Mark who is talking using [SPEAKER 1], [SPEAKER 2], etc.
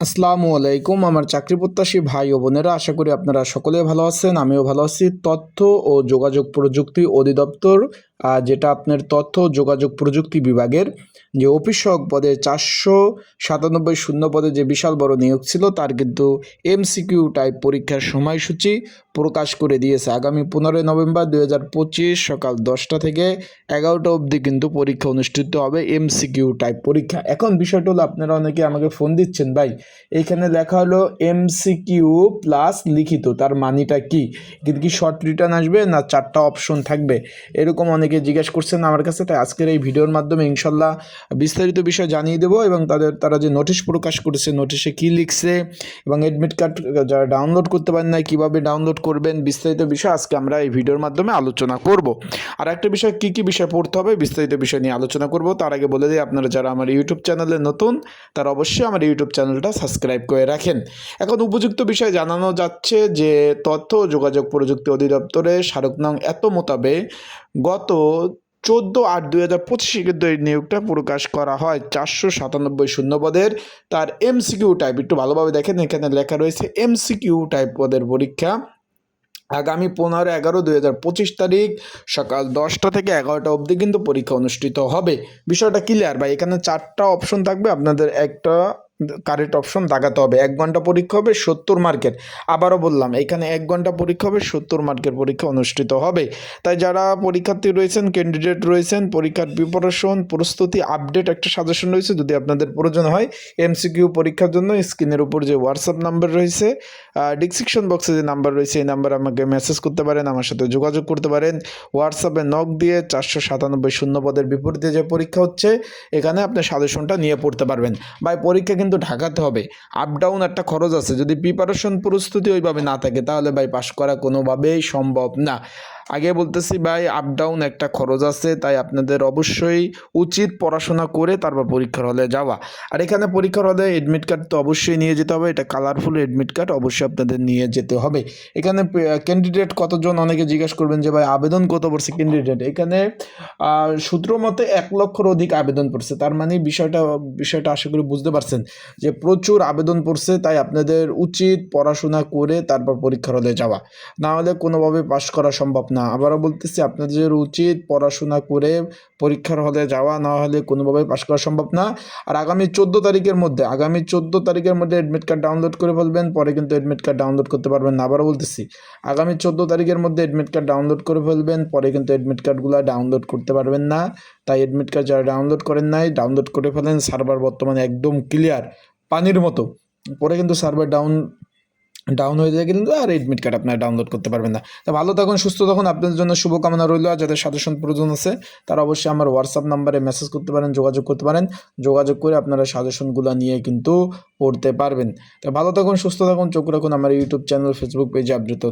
[SPEAKER 1] আসসালামু আলাইকুম। আমার চাকরি প্রত্যাশী ভাই ও বোনেরা, আশা করি আপনারা সকলে ভালো আছেন, আমিও ভালো আছি। তথ্য ও যোগাযোগ প্রযুক্তি অধিদপ্তর যেটা আপনার তথ্য যোগাযোগ প্রযুক্তি বিভাগের যে অফিস সহক পদে চারশো সাতানব্বই শূন্য পদে যে বিশাল বড় নিয়োগ ছিল, তার কিন্তু এমসিকিউ টাইপ পরীক্ষার সময়সূচি প্রকাশ করে দিয়েছে। আগামী পনেরোই নভেম্বর দুই হাজার পঁচিশ সকাল দশটা থেকে এগারোটা অবধি কিন্তু পরীক্ষা অনুষ্ঠিত হবে এমসিকিউ টাইপ পরীক্ষা। এখন বিষয়টা হলো, আপনারা অনেকে আমাকে ফোন দিচ্ছেন, ভাই এইখানে লেখা হলো এমসিকিউ প্লাস লিখিত, তার মানিটা কি? কিন্তু কি শর্ট রিটার্ন আসবে না চারটা অপশন থাকবে? এরকম অনেকে জিজ্ঞেস করছেন আমার কাছে, তাই আজকের এই ভিডিওর মাধ্যমে ইনশাল্লাহ বিস্তারিত বিষয় জানিয়ে দেবো এবং তাদের, তারা যে নোটিশ প্রকাশ করেছে, নোটিশে কী লিখছে এবং অ্যাডমিট কার্ড যারা ডাউনলোড করতে পারেন না কীভাবে ডাউনলোড করবেন, বিস্তারিত বিষয় আজকে আমরা এই ভিডিওর মাধ্যমে আলোচনা করব। আর একটা বিষয়, কী কী বিষয় পড়তে হবে, বিস্তারিত বিষয় নিয়ে আলোচনা করব। তার আগে বলে দিই, আপনারা যারা আমার ইউটিউব চ্যানেলে নতুন, তারা অবশ্যই আমার ইউটিউব চ্যানেলটা সাবস্ক্রাইব করে রাখেন। এখন উপযুক্ত বিষয় জানানো যাচ্ছে যে, তথ্য যোগাযোগ প্রযুক্তি অধিদপ্তরে স্মারক নং এত মোতাবেক গত চোদ্দ আট দুই হাজার পঁচিশে নিয়োগটা প্রকাশ করা হয় চারশো সাতানব্বই শূন্য পদের। তার এমসিকিউ টাইপ একটু ভালোভাবে দেখেন, এখানে লেখা রয়েছে এমসিকিউ টাইপ পদের পরীক্ষা। আগামী পনেরো এগারো দুই হাজার পঁচিশ তারিখ সকাল দশটা থেকে এগারোটা অবধি কিন্তু পরীক্ষা অনুষ্ঠিত হবে। বিষয়টা ক্লিয়ার বা এখানে চারটা অপশন থাকবে। আপনাদের একটা কারেক্ট অপশন দাগাতে হবে। এক ঘণ্টা পরীক্ষা হবে, সত্তর মার্কের। আবারও বললাম, এখানে এক ঘণ্টা পরীক্ষা হবে, সত্তর মার্কের পরীক্ষা অনুষ্ঠিত হবে। তাই যারা পরীক্ষার্থী রয়েছেন ক্যান্ডিডেট রয়েছেন, পরীক্ষার প্রিপারেশন প্রস্তুতি আপডেট একটা সাজেশন রয়েছে, যদি আপনাদের প্রয়োজন হয় এমসিকিউ পরীক্ষার জন্য স্ক্রিনের উপর যে হোয়াটসঅ্যাপ নাম্বার রয়েছে ডিসক্রিপশন বক্সে যে নাম্বার রয়েছে, এই নাম্বার আমাকে মেসেজ করতে পারেন, আমার সাথে যোগাযোগ করতে পারেন। হোয়াটসঅ্যাপে নক দিয়ে চারশো সাতানব্বই শূন্য পদের বিপরীতে যে পরীক্ষা হচ্ছে, এখানে আপনি সাজেশনটা নিয়ে পড়তে পারবেন। ভাই, পরীক্ষা কিন্তু ঢাকাতে হবে। আপ ডাউন একটা খরচ আছে। যদি প্রিপারেশন প্রস্তুতি ওইভাবে না থাকে, তাহলে ভাই পাশ করা কোনোভাবেই সম্ভব না। আগে বলতেছি, ভাই আপ ডাউন একটা খরচ আছে, তাই আপনাদের অবশ্যই উচিত পড়াশোনা করে তারপর পরীক্ষার হলে যাওয়া। আর এখানে পরীক্ষার হলে এডমিট কার্ড তো অবশ্যই নিয়ে যেতে হবে, এটা কালারফুল এডমিট কার্ড অবশ্যই আপনাদের নিয়ে যেতে হবে। এখানে ক্যান্ডিডেট কতজন, অনেকে জিজ্ঞেস করবেন যে, ভাই, আবেদন কত পড়ছে ক্যান্ডিডেট এখানে সূত্র মতে এক লক্ষর অধিক আবেদন পড়ছে। তার মানে বিষয়টা বিষয়টা আশা করি বুঝতে পারছেন যে, প্রচুর আবেদন পড়ছে, তাই আপনাদের উচিত পড়াশোনা করে তারপর পরীক্ষার হলে যাওয়া। না হলে কোনোভাবে পাশ করা সম্ভব না। আবারও বলতেছি, আপনাদের উচিত পড়াশোনা করে পরীক্ষার হলে যাওয়া, না হলে কোনোভাবে পাশ করা সম্ভব না। আর আগামী চোদ্দ তারিখের মধ্যে, আগামী চোদ্দ তারিখের মধ্যে অ্যাডমিট কার্ড ডাউনলোড করে ফেলবেন, পরে কিন্তু অ্যাডমিট কার্ড ডাউনলোড করতে পারবেন না। আবারও বলতেছি, আগামী চোদ্দ তারিখের মধ্যে অ্যাডমিট কার্ড ডাউনলোড করে ফেলবেন, পরে কিন্তু অ্যাডমিট কার্ডগুলো ডাউনলোড করতে পারবেন না। তাই অ্যাডমিট কার্ড যারা ডাউনলোড করেন নাই ডাউনলোড করে ফেলেন। সার্ভার বর্তমানে একদম ক্লিয়ার পানির মতো। পরে কিন্তু সার্ভার ডাউন ডাউন হয়ে যায় কিন্তু আর এডমিট কার্ড আপনারা ডাউনলোড করতে পারবেন না। তা ভালো থাকুন, সুস্থ থাকুন, আপনাদের জন্য শুভকামনা রইল। আর যাদের সাজেশন প্রয়োজন আছে, তারা অবশ্যই আমার হোয়াটসঅ্যাপ নাম্বারে মেসেজ করতে পারেন, যোগাযোগ করতে পারেন। যোগাযোগ করে আপনারা সাজেশনগুলো নিয়ে কিন্তু পড়তে পারবেন। তা ভালো থাকুন, সুস্থ থাকুন, চোখ রাখুন। আমার ইউটিউব চ্যানেল ফেসবুক পেজে আপডেট